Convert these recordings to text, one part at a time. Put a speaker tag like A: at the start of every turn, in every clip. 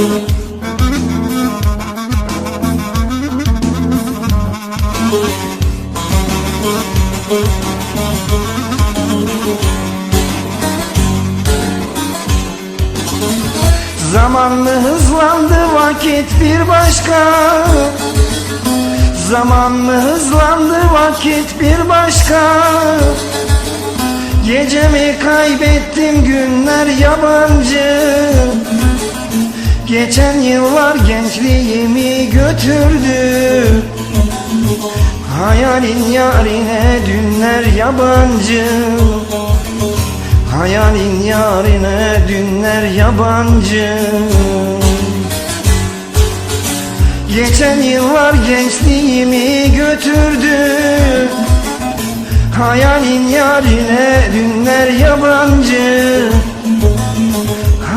A: Zaman mı hızlandı vakit bir başka. Zaman mı hızlandı vakit bir başka. Gecemi kaybettim günler yabancı Geçen yıllar gençliğimi götürdü. Hayalin yarine dünler yabancı. Hayalin yarine dünler yabancı. Geçen yıllar gençliğimi götürdü. Hayalin yarine dünler yabancı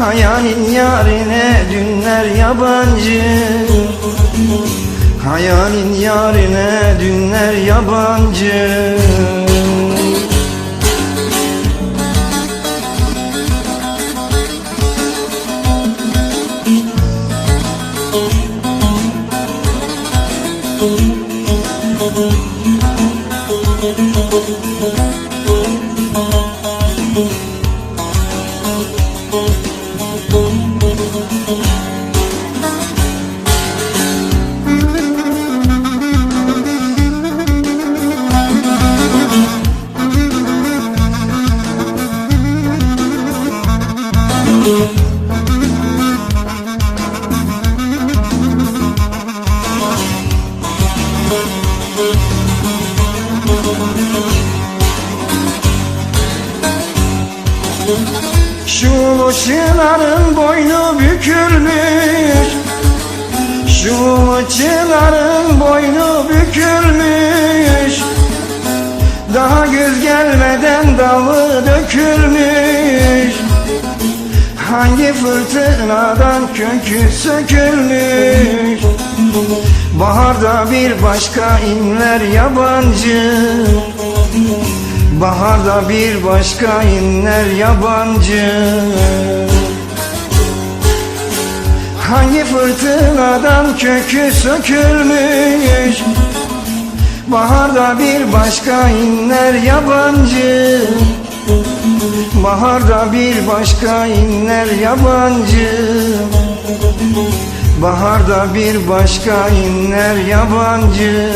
A: Hayalin yarine dünler yabancı. Hayalin yarine dünler yabancı Şu çınarın boynu bükülmüş. Şu çınarın boynu bükülmüş. Daha güz gelmeden dalı dökülmüş. Hangi fırtınadan kökü sökülmüş? Baharda bir başka inler yabancı Baharda bir başka inler yabancı. Hangi fırtınadan kökü sökülmüş? Baharda bir başka inler yabancı. Baharda bir başka inler yabancı. Baharda bir başka inler yabancı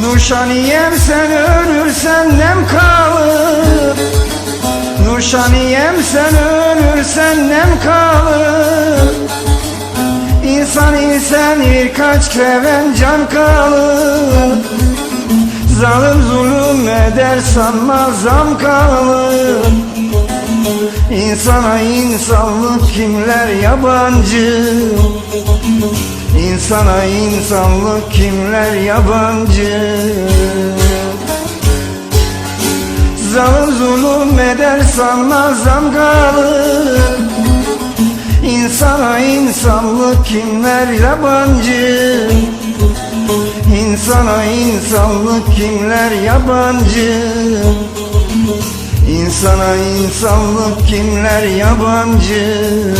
A: Nurşaniyem sen ölürsen nem kalır. Nurşaniyem sen ölürsen nem kalır. İnsan insan birkaç kreven can kalır. Zalim zulüm eder sanma zam kalır İnsana insanlık kimler yabancı? İnsana insanlık kimler yabancı? Zalim zulüm eder sanma zam kalır İnsana insanlık kimler yabancı? İnsana insanlık kimler yabancı İnsana insanlık kimler yabancı